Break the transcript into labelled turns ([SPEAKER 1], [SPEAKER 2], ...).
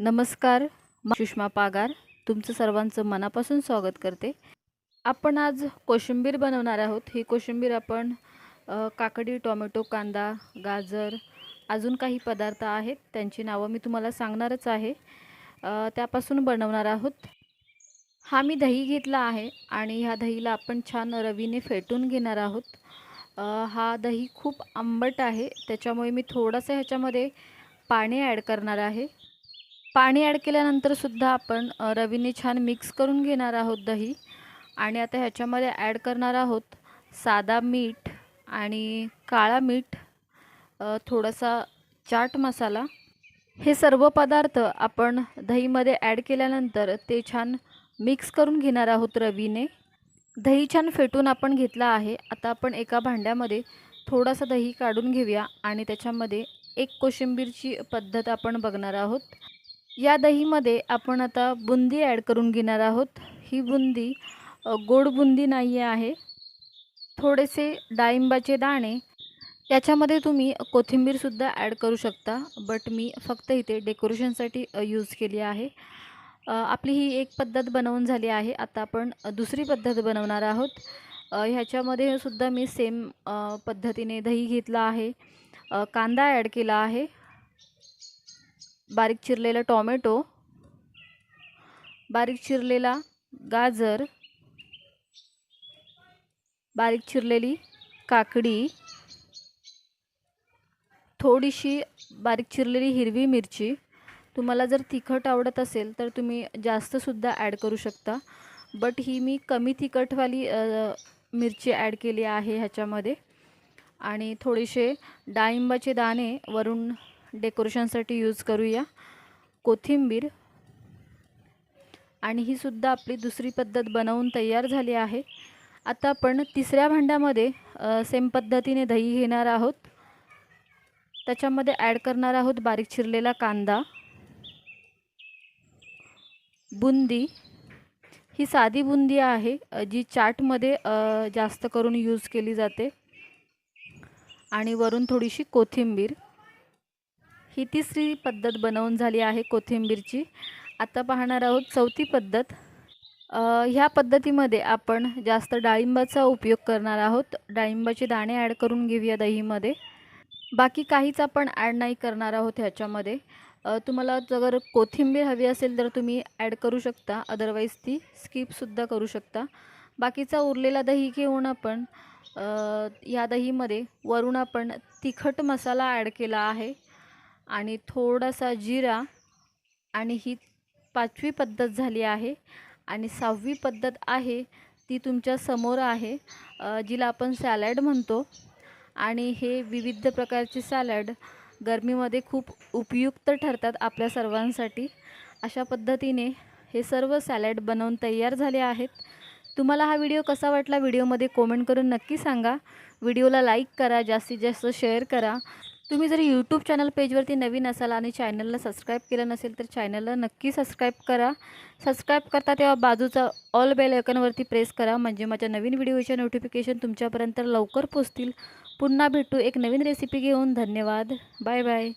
[SPEAKER 1] नमस्कार सुषमा पागार. तुमचं सर्वांचं मनापासून स्वागत करते. आपण आज कोशिंबीर बनवणार आहोत. ही कोशिंबीर आपण काकडी टोमॅटो कांदा गाजर अजून काही पदार्थ आहेत. त्यांची नावं मी तुम्हाला सांगणारच आहे. त्यापासून बनवणार आहोत. हा मी दही घेतला आहे आणि ह्या दहीला आपण छान रवीने फेटून घेणार आहोत. हा दही खूप आंबट आहे. त्याच्यामुळे मी थोडंसं ह्याच्यामध्ये पाणी ॲड करणार आहे. पाणी ॲड केल्यानंतर सुद्धा आपण रवीने छान मिक्स करून घेणार आहोत दही. आणि आता ह्याच्यामध्ये ॲड करणार आहोत साधा मीठ आणि काळा मीठ थोडासा चाट मसाला. हे सर्व पदार्थ आपण दहीमध्ये ॲड केल्यानंतर ते छान मिक्स करून घेणार आहोत रवीने. दही छान फेटून आपण घेतला आहे. आता आपण एका भांड्यामध्ये थोडासा दही काढून घेऊया आणि त्याच्यामध्ये एक कोशिंबीरची पद्धत आपण बघणार आहोत. या दहीमध्ये आपण आता बुंदी ॲड करून घेणार आहोत. ही बुंदी गोड बुंदी नाही आहे. थोडेसे डाळिंबाचे दाणे याच्यामध्ये तुम्ही कोथिंबीरसुद्धा ॲड करू शकता बट मी फक्त इथे डेकोरेशनसाठी यूज केली आहे. आपली ही एक पद्धत बनवून झाली आहे. आता आपण दुसरी पद्धत बनवणार आहोत. ह्याच्यामध्ये सुद्धा मी सेम पद्धतीने दही घेतला आहे. कांदा ॲड केला आहे. बारीक चिरलेला टॉमॅटो बारीक चिरलेला गाजर बारीक चिरलेली काकडी थोडीशी बारीक चिरलेली हिरवी मिरची. तुम्हाला जर तिखट आवडत असेल तर तुम्ही जास्तसुद्धा ॲड करू शकता. बट ही मी कमी तिखटवाली मिरची ॲड केली आहे ह्याच्यामध्ये. आणि थोडेसे डाळिंबाचे दाणे वरून डेकोरेशनसाठी यूज करूया. कोथिंबीर. आणि ही सुद्धा आपली दुसरी पद्धत बनवून तयार झाली आहे. आता आपण तिसऱ्या भांड्यामध्ये सेम पद्धतीने दही घेणार आहोत. त्याच्यामध्ये ॲड करणार आहोत बारीक चिरलेला कांदा. बुंदी. ही साधी बुंदी आहे जी चाटमध्ये जास्त करून यूज केली जाते. आणि वरून थोडीशी कोथिंबीर. ही तिसरी पद्धत बनवून झाली आहे कोथिंबीरची. आता पाहणार आहोत चौथी पद्धत. ह्या पद्धतीमध्ये आपण जास्त डाळिंबाचा उपयोग करणार आहोत. डाळिंबाचे दाणे ॲड करून घेऊया दहीमध्ये. बाकी काहीच आपण ॲड नाही करणार आहोत ह्याच्यामध्ये. तुम्हाला जर कोथिंबीर हवी असेल तर तुम्ही ॲड करू शकता. अदरवाईज ती स्किपसुद्धा करू शकता. बाकीचा उरलेला दही घेऊन आपण या दहीमध्ये वरून आपण तिखट मसाला ॲड केला आहे. आणि थोडासा जिरा आणि ही पाचवी पद्धत झाली आहे आणि सहावी पद्धत आहे ती तुमच्यासमोर आहे जिला आपण सॅलॅड म्हणतो. आणि हे विविध प्रकारचे सॅलड गरमीमध्ये खूप उपयुक्त ठरतात आपल्या सर्वांसाठी. अशा पद्धतीने हे सर्व सॅलड बनवून तयार झाले आहेत. तुम्हाला हा व्हिडिओ कसा वाटला व्हिडिओमध्ये कॉमेंट करून नक्की सांगा. व्हिडिओला लाईक करा जास्तीत जास्त शेअर करा. तुम्ही जर यूट्यूब चॅनल पेजवरती नवीन असाल आणि चॅनलला सबस्क्राईब केलं नसेल तर चॅनलला नक्की सबस्क्राईब करा. सबस्क्राईब करता तेव्हा बाजूचा ऑल बेल आयकॉनवरती प्रेस करा. म्हणजे माझ्या नवीन व्हिडिओचे नोटिफिकेशन तुमच्यापर्यंत लवकर पोचतील. पुन्हा भेटू एक नवीन रेसिपी घेऊन. धन्यवाद. Bye bye